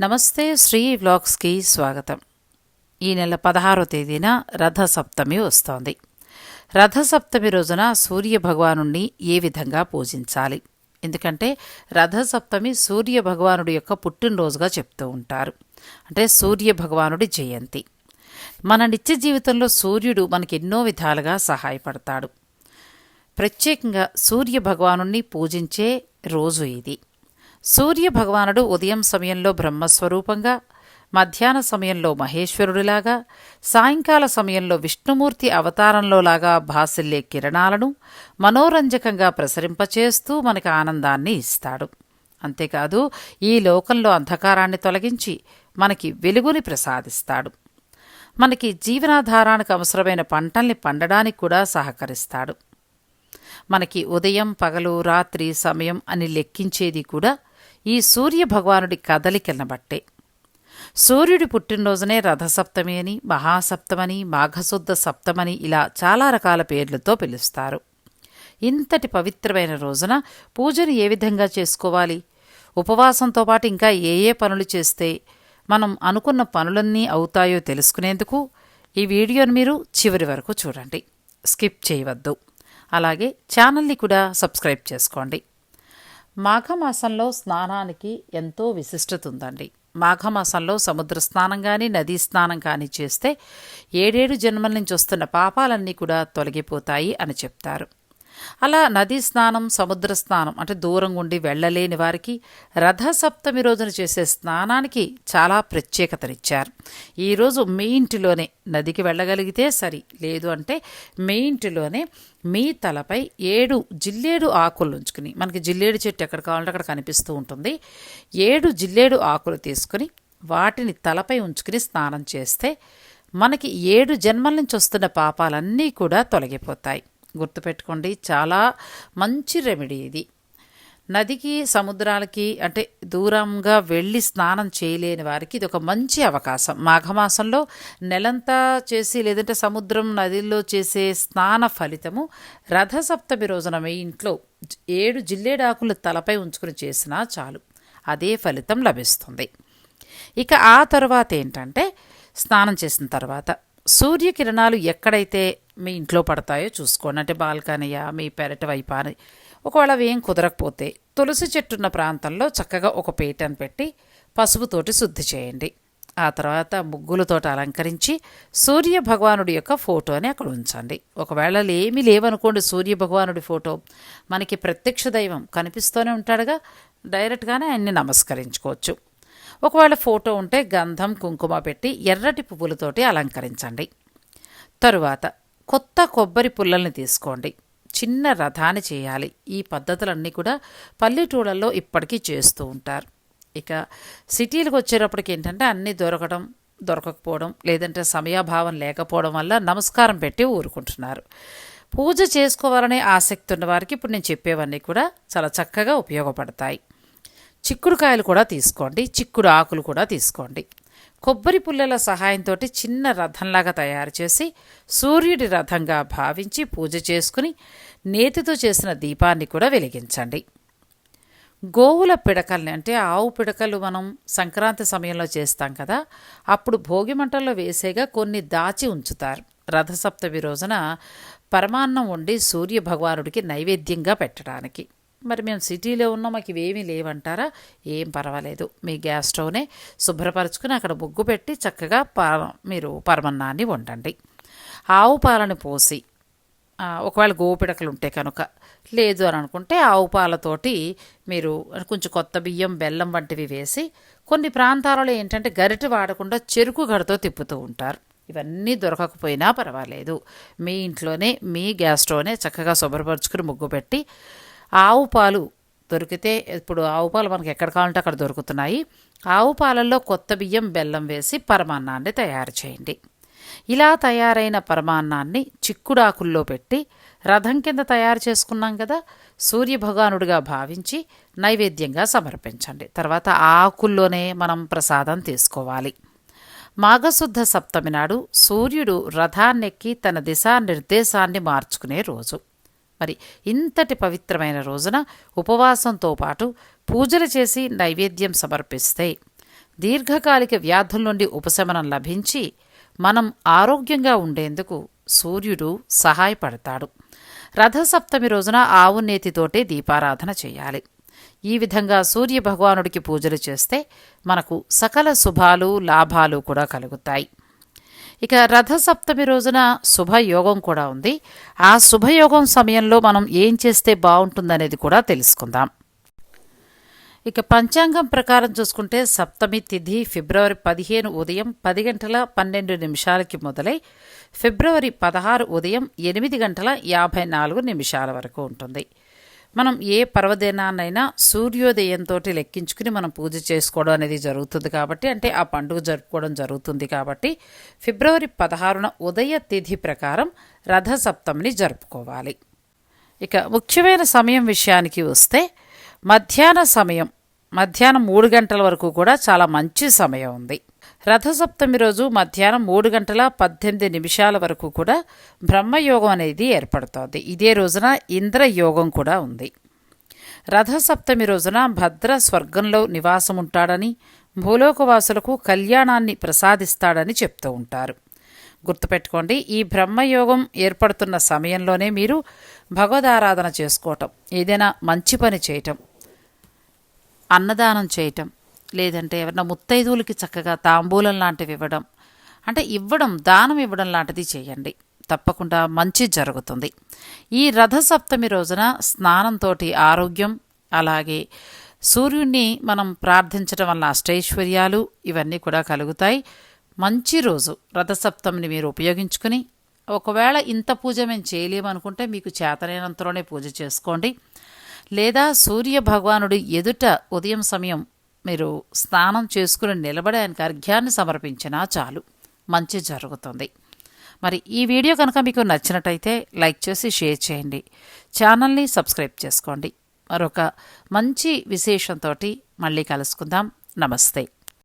నమస్తే శ్రీ వ్లాగ్స్కి స్వాగతం. ఈ నెల పదహారో తేదీన రథసప్తమి వస్తోంది. రథసప్తమి రోజున సూర్య భగవానుణ్ణి ఏ విధంగా పూజించాలి? ఎందుకంటే రథసప్తమి సూర్య భగవానుడి యొక్క పుట్టినరోజుగా చెప్తూ ఉంటారు. అంటే సూర్య భగవానుడి జయంతి. మన నిత్య జీవితంలో సూర్యుడు మనకి ఎన్నో విధాలుగా సహాయపడతాడు. ప్రత్యేకంగా సూర్య భగవానుణ్ణి పూజించే రోజు ఇది. సూర్య భగవానుడు ఉదయం సమయంలో బ్రహ్మస్వరూపంగా మధ్యాహ్న సమయంలో మహేశ్వరుడిలాగా సాయంకాల సమయంలో విష్ణుమూర్తి అవతారంలోలాగా భాసిల్లే కిరణాలను మనోరంజకంగా ప్రసరింపచేస్తూ మనకి ఆనందాన్ని ఇస్తాడు. అంతేకాదు ఈ లోకంలో అంధకారాన్ని తొలగించి మనకి వెలుగుని ప్రసాదిస్తాడు. మనకి జీవనాధారానికి అవసరమైన పంటల్ని పండడానికి కూడా సహకరిస్తాడు. మనకి ఉదయం పగలు రాత్రి సమయం అని లెక్కించేది కూడా ఈ సూర్య భగవానుడి కదలికలను బట్టే. సూర్యుడి పుట్టినరోజునే రథసప్తమి అని మహాసప్తమని మాఘశుద్ధ సప్తమని ఇలా చాలా రకాల పేర్లతో పిలుస్తారు. ఇంతటి పవిత్రమైన రోజున పూజను ఏ విధంగా చేసుకోవాలి? ఉపవాసంతో పాటు ఇంకా ఏ ఏ పనులు చేస్తే మనం అనుకున్న పనులన్నీ అవుతాయో తెలుసుకునేందుకు ఈ వీడియోను మీరు చివరి వరకు చూడండి. స్కిప్ చేయవద్దు. అలాగే ఛానల్ని కూడా సబ్స్క్రైబ్ చేసుకోండి. మాఘమాసంలో స్నానానికి ఎంతో విశిష్టత ఉందండి. మాఘమాసంలో సముద్ర స్నానం కానీ నదీ స్నానం కానీ చేస్తే ఏడేడు జన్మల నుంచి వస్తున్న పాపాలన్నీ కూడా తొలగిపోతాయి అని చెప్తారు. అలా నదీ స్నానం సముద్ర స్నానం అంటే దూరం ఉండి వెళ్ళలేని వారికి రథసప్తమి రోజున చేసే స్నానానికి చాలా ప్రత్యేకతనిచ్చారు. ఈరోజు మీ ఇంటిలోనే నదికి వెళ్ళగలిగితే సరి లేదు అంటే మీ ఇంటిలోనే మీ తలపై ఏడు జిల్లేడు ఆకులు ఉంచుకుని మనకి జిల్లేడు చెట్టు ఎక్కడ కావాలంటే అక్కడ కనిపిస్తూ ఉంటుంది. ఏడు జిల్లేడు ఆకులు తీసుకుని వాటిని తలపై ఉంచుకుని స్నానం చేస్తే మనకి ఏడు జన్మల నుంచి వస్తున్న పాపాలన్నీ కూడా తొలగిపోతాయి. గుర్తుపెట్టుకోండి. చాలా మంచి రెమెడీ ఇది. నదికి సముద్రాలకి అంటే దూరంగా వెళ్ళి స్నానం చేయలేని వారికి ఇది ఒక మంచి అవకాశం. మాఘమాసంలో నెలంతా చేసి లేదంటే సముద్రం నదిలో చేసే స్నాన ఫలితము రథసప్తమి రోజున మీ ఇంట్లో ఏడు జిల్లేడాకులు తలపై ఉంచుకుని చేసినా చాలు. అదే ఫలితం లభిస్తుంది. ఇక ఆ తర్వాత ఏంటంటే స్నానం చేసిన తర్వాత సూర్యకిరణాలు ఎక్కడైతే మీ ఇంట్లో పడతాయో చూసుకోండి. అంటే బాల్కనీయా మీ పెరటి వైపా అని. ఒకవేళ అవి ఏం కుదరకపోతే తులసి చెట్టున్న ప్రాంతంలో చక్కగా ఒక పీటను పెట్టి పసుపుతోటి శుద్ధి చేయండి. ఆ తర్వాత ముగ్గులతోటి అలంకరించి సూర్య భగవానుడి యొక్క ఫోటోని అక్కడ ఉంచండి. ఒకవేళ ఏమీ లేవనుకోండి సూర్య భగవానుడి ఫోటో. మనకి ప్రత్యక్ష దైవం కనిపిస్తూనే ఉంటాడుగా. డైరెక్ట్గానే ఆయన్ని నమస్కరించుకోవచ్చు. ఒకవేళ ఫోటో ఉంటే గంధం కుంకుమ పెట్టి ఎర్రటి పువ్వులతోటి అలంకరించండి. తరువాత కొత్త కొబ్బరి పుల్లల్ని తీసుకోండి. చిన్న రథాన్ని చేయాలి. ఈ పద్ధతులన్నీ కూడా పల్లెటూళ్ళల్లో ఇప్పటికీ చేస్తూ ఉంటారు. ఇక సిటీలకు వచ్చేటప్పటికి ఏంటంటే అన్నీ దొరకడం దొరకకపోవడం లేదంటే సమయాభావం లేకపోవడం వల్ల నమస్కారం పెట్టి ఊరుకుంటున్నారు. పూజ చేసుకోవాలనే ఆసక్తి ఉన్న వారికి ఇప్పుడు నేను చెప్పేవన్నీ కూడా చాలా చక్కగా ఉపయోగపడతాయి. చిక్కుడుకాయలు కూడా తీసుకోండి చిక్కుడు ఆకులు కూడా తీసుకోండి. కొబ్బరి పుల్లల సహాయంతో చిన్న రథంలాగా తయారు చేసి సూర్యుడి రథంగా భావించి పూజ చేసుకుని నేతితో చేసిన దీపాన్ని కూడా వెలిగించండి. గోవుల పిడకల్ని అంటే ఆవు పిడకలు మనం సంక్రాంతి సమయంలో చేస్తాం కదా అప్పుడు భోగి మంటల్లో వేసేగా కొన్ని దాచి ఉంచుతారు. రథసప్తమి రోజున పరమాన్నం వండి సూర్య భగవానుడికి నైవేద్యంగా పెట్టడానికి. మరి మేము సిటీలో ఉన్నాం మాకు ఇవేమీ లేవంటారా? ఏం పర్వాలేదు. మీ గ్యాస్ స్టవ్నే శుభ్రపరచుకుని అక్కడ ముగ్గు పెట్టి చక్కగా ప మీరు పరమన్నాన్ని వండండి. ఆవు పాలను పోసి ఒకవేళ గోపిడకలు ఉంటే కనుక లేదు అని అనుకుంటే ఆవు పాలతోటి మీరు కొంచెం కొత్త బియ్యం బెల్లం వంటివి వేసి కొన్ని ప్రాంతాలలో ఏంటంటే గరిటె వాడకుండా చెరుకు గడతో తిప్పుతూ ఉంటారు. ఇవన్నీ దొరకకపోయినా పర్వాలేదు. మీ ఇంట్లోనే మీ గ్యాస్ స్టవ్నే చక్కగా శుభ్రపరచుకుని ముగ్గు పెట్టి ఆవు పాలు దొరికితే ఇప్పుడు ఆవు పాలు మనకి ఎక్కడ కావాలంటే అక్కడ దొరుకుతున్నాయి. ఆవు పాలల్లో కొత్త బియ్యం బెల్లం వేసి పరమాన్నాన్ని తయారు చేయండి. ఇలా తయారైన పరమాన్నాన్ని చిక్కుడాకుల్లో పెట్టి రథం కింద తయారు చేసుకున్నాం కదా సూర్యభగవానుడిగా భావించి నైవేద్యంగా సమర్పించండి. తర్వాత ఆకుల్లోనే మనం ప్రసాదం తీసుకోవాలి. మాఘశుద్ధ సప్తమి నాడు సూర్యుడు రథాన్నెక్కి తన దిశా నిర్దేశాన్ని మార్చుకునే రోజు. మరి ఇంతటి పవిత్రమైన రోజున ఉపవాసంతో పాటు పూజలు చేసి నైవేద్యం సమర్పిస్తే దీర్ఘకాలిక వ్యాధుల నుండి ఉపశమనం లభించి మనం ఆరోగ్యంగా ఉండేందుకు సూర్యుడు సహాయపడతాడు. రథసప్తమి రోజున ఆవు నేతితోటే దీపారాధన చేయాలి. ఈ విధంగా సూర్య భగవానుడికి పూజలు చేస్తే మనకు సకల శుభాలు లాభాలు కూడా కలుగుతాయి. ఇక రథసప్తమి రోజున శుభయోగం కూడా ఉంది. ఆ శుభయోగం సమయంలో మనం ఏం చేస్తే బాగుంటుందనేది కూడా తెలుసుకుందాం. ఇక పంచాంగం ప్రకారం చూసుకుంటే సప్తమి తిథి ఫిబ్రవరి పదిహేను ఉదయం పది గంటల పన్నెండు నిమిషాలకి మొదలై ఫిబ్రవరి పదహారు ఉదయం ఎనిమిది గంటల యాభై నాలుగు నిమిషాల వరకు ఉంటుంది. మనం ఏ పర్వదినాన్నైనా సూర్యోదయంతో లెక్కించుకుని మనం పూజ చేసుకోవడం అనేది జరుగుతుంది కాబట్టి అంటే ఆ పండుగ జరుపుకోవడం జరుగుతుంది కాబట్టి ఫిబ్రవరి పదహారున ఉదయ తిథి ప్రకారం రథసప్తమిని జరుపుకోవాలి. ఇక ముఖ్యమైన సమయం విషయానికి వస్తే మధ్యాహ్న సమయం. మధ్యాహ్నం మూడు గంటల వరకు కూడా చాలా మంచి సమయం ఉంది. రథసప్తమి రోజు మధ్యాహ్నం మూడు గంటల పద్దెనిమిది నిమిషాల వరకు కూడా బ్రహ్మయోగం అనేది ఏర్పడుతోంది. ఇదే రోజున ఇంద్రయోగం కూడా ఉంది. రథసప్తమి రోజున భద్ర స్వర్గంలో నివాసం ఉంటాడని భూలోకవాసులకు కళ్యాణాన్ని ప్రసాదిస్తాడని చెప్తూ ఉంటారు. గుర్తుపెట్టుకోండి ఈ బ్రహ్మయోగం ఏర్పడుతున్న సమయంలోనే మీరు భగవదారాధన చేసుకోవటం ఏదైనా మంచి పని చేయటం అన్నదానం చేయటం లేదంటే ఎవరైనా ముత్తైదువులకి చక్కగా తాంబూలం లాంటివి ఇవ్వడం. అంటే ఇవ్వడం దానం ఇవ్వడం లాంటిది చేయండి. తప్పకుండా మంచి జరుగుతుంది. ఈ రథసప్తమి రోజున స్నానంతో ఆరోగ్యం అలాగే సూర్యుణ్ణి మనం ప్రార్థించడం వల్ల అష్టైశ్వర్యాలు ఇవన్నీ కూడా కలుగుతాయి. మంచి రోజు రథసప్తమిని మీరు ఉపయోగించుకుని ఒకవేళ ఇంత పూజ మేము చేయలేమనుకుంటే మీకు చేతనైనంతలోనే పూజ చేసుకోండి. లేదా సూర్య భగవానుడు ఎదుట ఉదయం సమయం మీరు స్నానం చేసుకుని నిలబడి ఆయనకు అర్ఘ్యాన్ని సమర్పించినా చాలు. మంచి జరుగుతుంది. మరి ఈ వీడియో కనుక మీకు నచ్చినట్టయితే లైక్ చేసి షేర్ చేయండి. ఛానల్ని సబ్స్క్రైబ్ చేసుకోండి. మరొక మంచి విశేషంతో మళ్ళీ కలుసుకుందాం. నమస్తే.